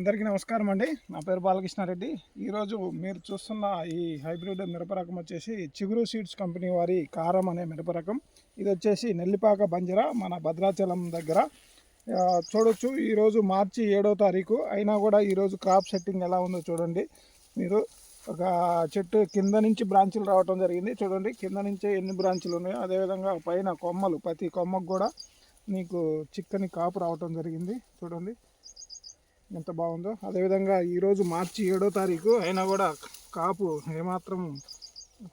అందరికీ నమస్కారం అండి. నా పేరు బాలకృష్ణారెడ్డి. ఈరోజు మీరు చూస్తున్న ఈ హైబ్రిడ్ మిరప రకం వచ్చేసి చిగురు సీడ్స్ కంపెనీ వారి కారం అనే మిరప రకం. ఇది వచ్చేసి నెల్లిపాక బంజర మన భద్రాచలం దగ్గర. చూడొచ్చు ఈరోజు మార్చి ఏడో తారీఖు. అయినా కూడా ఈరోజు క్రాప్ సెట్టింగ్ ఎలా ఉందో చూడండి. మీరు ఒక చెట్టు కింద నుంచి బ్రాంచులు రావటం జరిగింది. చూడండి కింద నుంచే ఎన్ని బ్రాంచులు ఉన్నాయో. అదేవిధంగా పైన కొమ్మలు ప్రతి కొమ్మకు కూడా మీకు చిక్కని కాపు రావటం జరిగింది. చూడండి ఎంత బాగుందో. అదేవిధంగా ఈరోజు మార్చి ఏడో తారీఖు అయినా కూడా కాపు ఏమాత్రం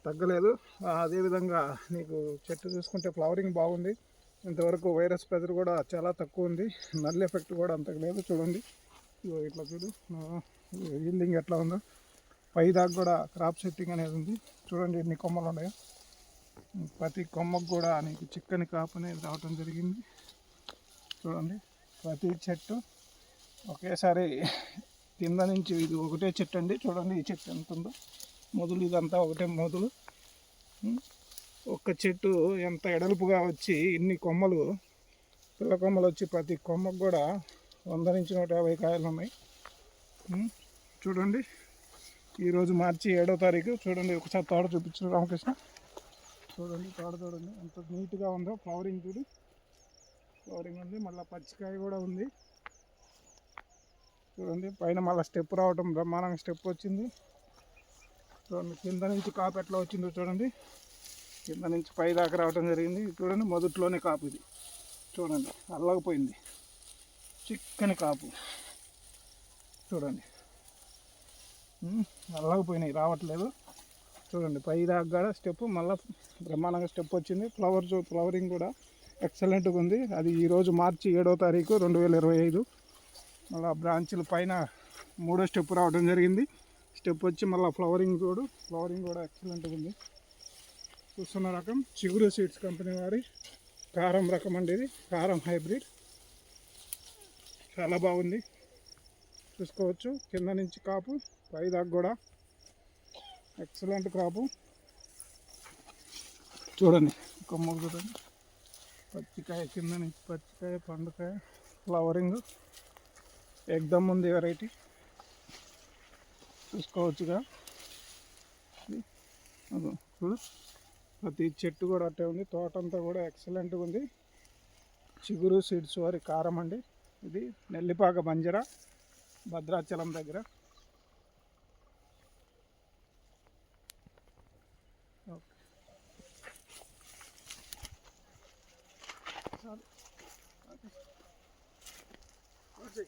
తగ్గలేదు. అదేవిధంగా నీకు చెట్టు చూసుకుంటే ఫ్లవరింగ్ బాగుంది. ఇంతవరకు వైరస్ ప్రెజర్ కూడా చాలా తక్కువ ఉంది. నల్ ఎఫెక్ట్ కూడా అంతకు లేదు. చూడండి. ఇగో ఇట్లా చూడు. ఈల్డింగ్ ఎట్లా ఉందో. పై దాకా కూడా క్రాప్ సెట్టింగ్ అనేది ఉంది. చూడండి ఎన్ని కొమ్మలు ఉన్నాయో. ప్రతి కొమ్మకు కూడా నీకు చిక్కని కాపు అనేది రావటం జరిగింది. చూడండి. ప్రతి చెట్టు ఒకేసారి కింద నుంచి ఇది ఒకటే చెట్టు అండి. చూడండి ఈ చెట్టు ఎంత ఉందో. మొదలు ఇదంతా ఒకటే మొదలు. ఒక్క చెట్టు ఎంత ఎడల్పుగా వచ్చి ఇన్ని కొమ్మలు పిల్ల కొమ్మలు వచ్చి ప్రతి కొమ్మకు కూడా వంద నుంచి నూట యాభై కాయలు ఉన్నాయి. చూడండి. ఈరోజు మార్చి ఏడో తారీఖు. చూడండి ఒకసారి తోట చూపించిన రామకృష్ణ. చూడండి తోట చూడండి. ఎంత నీట్గా ఉందో. ఫ్లవరింగ్ చూడు. ఫ్లవరింగ్ ఉంది. మళ్ళీ పచ్చికాయ కూడా ఉంది. చూడండి పైన మళ్ళీ స్టెప్ రావటం బ్రహ్మాండంగా స్టెప్ వచ్చింది. చూడండి కింద నుంచి కాపు ఎట్లా వచ్చిందో చూడండి. కింద నుంచి పై దాకా రావటం జరిగింది. చూడండి మొదట్లోనే కాపు ఇది. చూడండి అల్లకపోయింది చిక్కని కాపు. చూడండి. ఉమ్, అల్లకపోయినాయి రావట్లేదు. చూడండి పై దాకా కూడా స్టెప్ మళ్ళీ బ్రహ్మాండంగా స్టెప్ వచ్చింది. ఫ్లవర్ ఫ్లవరింగ్ కూడా ఎక్సలెంట్గా ఉంది. అది ఈరోజు మార్చి ఏడో తారీఖు రెండు వేల ఇరవై ఐదు. మళ్ళీ బ్రాంచ్లు పైన మూడో స్టెప్ రావడం జరిగింది. స్టెప్ వచ్చి మళ్ళీ ఫ్లవరింగ్ చూడు ఫ్లవరింగ్ కూడా ఎక్సలెంట్గా ఉంది. చూస్తున్న రకం చిగురు సీడ్స్ కంపెనీ వారి. కారం రకం అండి ఇది. కారం హైబ్రిడ్. చాలా బాగుంది. చూసుకోవచ్చు. కింద నుంచి కాపు పై దాకా కూడా ఎక్సలెంట్ క్రాపు చూడండి. కొమ్మ చూడండి. పచ్చికాయ కింద నుంచి పచ్చికాయ పండుకాయ ఫ్లవరింగ్. ఎగ్దమ్ ఉంది వెరైటీ. చూసుకోవచ్చుగా. అదో చూడు. ప్రతి చెట్టు కూడా అట్టే ఉంది. తోటంతా కూడా ఎక్సలెంట్గా ఉంది. చిగురు సీడ్స్ వారి కారం అండి. ఇది నెల్లిపాక బంజర భద్రాచలం దగ్గర. ఓకే.